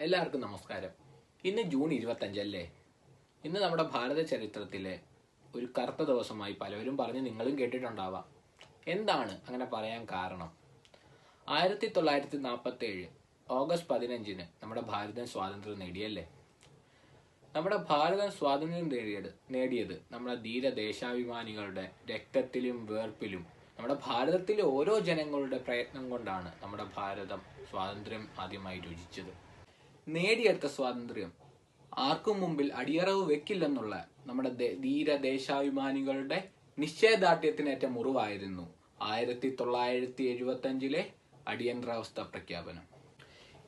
എല്ലാവർക്കും നമസ്കാരം. ഇന്ന് ജൂൺ ഇരുപത്തഞ്ചല്ലേ? ഇന്ന് നമ്മുടെ ഭാരത ചരിത്രത്തിലെ ഒരു കറുത്ത ദിവസമായി പലവരും പറഞ്ഞ് നിങ്ങളും കേട്ടിട്ടുണ്ടാവാം. എന്താണ് അങ്ങനെ പറയാൻ കാരണം? ആയിരത്തി തൊള്ളായിരത്തി നാൽപ്പത്തി ഏഴ് ഓഗസ്റ്റ് പതിനഞ്ചിന് നമ്മുടെ ഭാരതം സ്വാതന്ത്ര്യം നേടിയല്ലേ? നമ്മുടെ ഭാരതം സ്വാതന്ത്ര്യം നേടിയത് നേടിയത് നമ്മുടെ ധീര ദേശാഭിമാനികളുടെ രക്തത്തിലും വേർപ്പിലും നമ്മുടെ ഭാരതത്തിലെ ഓരോ ജനങ്ങളുടെ പ്രയത്നം കൊണ്ടാണ് നമ്മുടെ ഭാരതം സ്വാതന്ത്ര്യം ആദ്യമായി രുചിച്ചത്. നേടിയെടുത്ത സ്വാതന്ത്ര്യം. ആർക്കും മുമ്പിൽ അടിയറവ് വെക്കില്ലെന്നുള്ള നമ്മുടെ ധീര ദേശാഭിമാനികളുടെ നിശ്ചയദാർഢ്യത്തിനേറ്റ മുറിവായിരുന്നു ആയിരത്തി തൊള്ളായിരത്തി എഴുപത്തി അഞ്ചിലെ അടിയന്തരാവസ്ഥ പ്രഖ്യാപനം.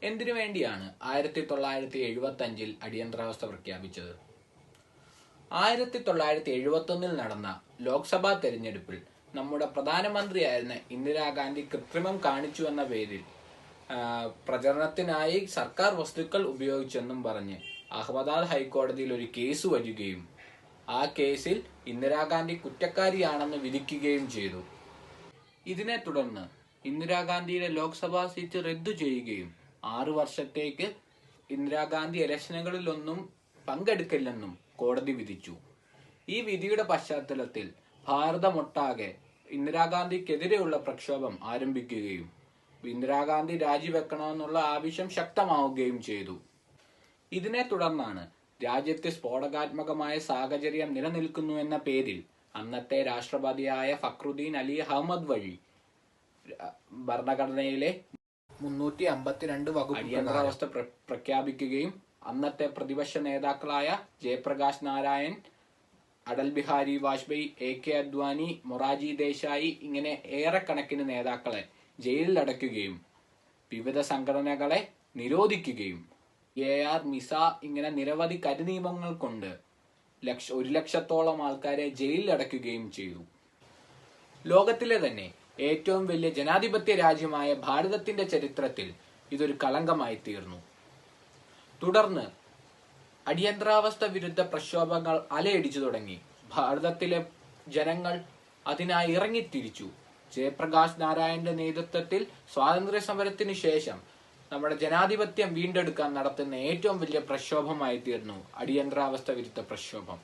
എന്തിനു വേണ്ടിയാണ് ആയിരത്തി തൊള്ളായിരത്തി എഴുപത്തി അഞ്ചിൽ അടിയന്തരാവസ്ഥ പ്രഖ്യാപിച്ചത്? ആയിരത്തി തൊള്ളായിരത്തി എഴുപത്തി ഒന്നിൽ നടന്ന ലോക്സഭാ തെരഞ്ഞെടുപ്പിൽ നമ്മുടെ പ്രധാനമന്ത്രിയായിരുന്ന ഇന്ദിരാഗാന്ധി കൃത്രിമം കാണിച്ചു എന്ന പേരിൽ പ്രചരണത്തിനായി സർക്കാർ വസ്തുക്കൾ ഉപയോഗിച്ചെന്നും പറഞ്ഞ് അഹമ്മദാബാദ് ഹൈക്കോടതിയിൽ ഒരു കേസ് വരികയും ആ കേസിൽ ഇന്ദിരാഗാന്ധി കുറ്റക്കാരിയാണെന്ന് വിധിക്കുകയും ചെയ്തു. ഇതിനെ തുടർന്ന് ഇന്ദിരാഗാന്ധിയുടെ ലോക്സഭാ സീറ്റ് റദ്ദു ചെയ്യുകയും ആറു വർഷത്തേക്ക് ഇന്ദിരാഗാന്ധി ഇലക്ഷനുകളിലൊന്നും പങ്കെടുക്കില്ലെന്നും കോടതി വിധിച്ചു. ഈ വിധിയുടെ പശ്ചാത്തലത്തിൽ ഭാരതമൊട്ടാകെ ഇന്ദിരാഗാന്ധിക്കെതിരെയുള്ള പ്രക്ഷോഭം ആരംഭിക്കുകയും ഇന്ദിരാഗാന്ധി രാജിവെക്കണമെന്നുള്ള ആവശ്യം ശക്തമാവുകയും ചെയ്തു. ഇതിനെ തുടർന്നാണ് രാജ്യത്ത് സ്ഫോടകാത്മകമായ സാഹചര്യം നിലനിൽക്കുന്നു എന്ന പേരിൽ അന്നത്തെ രാഷ്ട്രപതിയായ ഫക്രുദ്ദീൻ അലി അഹമ്മദ് വഴി ഭരണഘടനയിലെ മുന്നൂറ്റി അമ്പത്തിരണ്ട് വകുപ്പ് അടിയന്തരാവസ്ഥ. പ്രഖ്യാപിക്കുകയും അന്നത്തെ പ്രതിപക്ഷ നേതാക്കളായ ജയപ്രകാശ് നാരായൺ അടൽ ബിഹാരി വാജ്പേയി എ കെ അദ്വാനി മൊറാജി ദേശായി ഇങ്ങനെ ഏറെ കണക്കിന് നേതാക്കളെ ജയിലിൽ അടയ്ക്കുകയും വിവിധ സംഘടനകളെ നിരോധിക്കുകയും എ ആർ മിസ ഇങ്ങനെ നിരവധി കരിനിയമങ്ങൾ കൊണ്ട് ലക്ഷ ഒരു ലക്ഷത്തോളം ആൾക്കാരെ ജയിലിൽ അടയ്ക്കുകയും ചെയ്തു. ലോകത്തിലെ തന്നെ ഏറ്റവും വലിയ ജനാധിപത്യ രാജ്യമായ ഭാരതത്തിന്റെ ചരിത്രത്തിൽ ഇതൊരു കളങ്കമായി തീർന്നു. തുടർന്ന് അടിയന്തരാവസ്ഥ വിരുദ്ധ പ്രക്ഷോഭങ്ങൾ അലയടിച്ചു തുടങ്ങി. ഭാരതത്തിലെ ജനങ്ങൾ അതിനായി ഇറങ്ങിത്തിരിച്ചു. ജയപ്രകാശ് നാരായണന്റെ നേതൃത്വത്തിൽ സ്വാതന്ത്ര്യ സമരത്തിന് ശേഷം നമ്മുടെ ജനാധിപത്യം വീണ്ടെടുക്കാൻ നടത്തുന്ന ഏറ്റവും വലിയ പ്രക്ഷോഭമായി തീർന്നു. അടിയന്തരാവസ്ഥ വിരുദ്ധ പ്രക്ഷോഭം.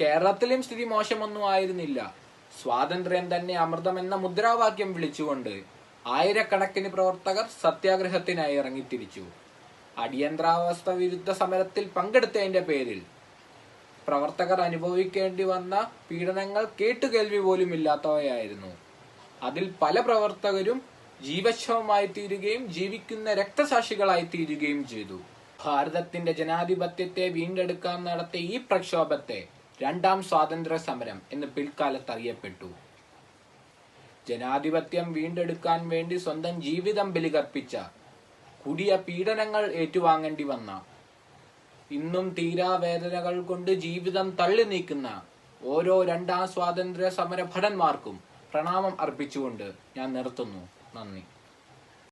കേരളത്തിലും സ്ഥിതി മോശമൊന്നും ആയിരുന്നില്ല. സ്വാതന്ത്ര്യം തന്നെ അമൃതം എന്ന മുദ്രാവാക്യം വിളിച്ചുകൊണ്ട് ആയിരക്കണക്കിന് പ്രവർത്തകർ സത്യാഗ്രഹത്തിനായി ഇറങ്ങിത്തിരിച്ചു. അടിയന്തരാവസ്ഥ വിരുദ്ധ സമരത്തിൽ പങ്കെടുത്തതിന്റെ പേരിൽ പ്രവർത്തകർ അനുഭവിക്കേണ്ടി വന്ന പീഡനങ്ങൾ കേട്ടുകേൾവി പോലും ഇല്ലാത്തവയായിരുന്നു അതിൽ പല പ്രവർത്തകരും ജീവശവമായി തീരുകയും ജീവിക്കുന്ന രക്തസാക്ഷികളായി തീരുകയും ചെയ്തു. ഭാരതത്തിന്റെ ജനാധിപത്യത്തെ വീണ്ടെടുക്കാൻ നടത്തിയ ഈ പ്രക്ഷോഭത്തെ രണ്ടാം സ്വാതന്ത്ര്യ സമരം എന്ന് പിൽക്കാലത്ത് അറിയപ്പെട്ടു. ജനാധിപത്യം വീണ്ടെടുക്കാൻ വേണ്ടി സ്വന്തം ജീവിതം ബലികർപ്പിച്ച കുടിയ പീഡനങ്ങൾ ഏറ്റുവാങ്ങേണ്ടി വന്ന ഇന്നും തീരാവേദനകൾ കൊണ്ട് ജീവിതം തള്ളി നീക്കുന്ന ഓരോ രണ്ടാം സ്വാതന്ത്ര്യ സമര ഭടന്മാർക്കും പ്രണാമം അർപ്പിച്ചുകൊണ്ട് ഞാൻ നിർത്തുന്നു. നന്ദി.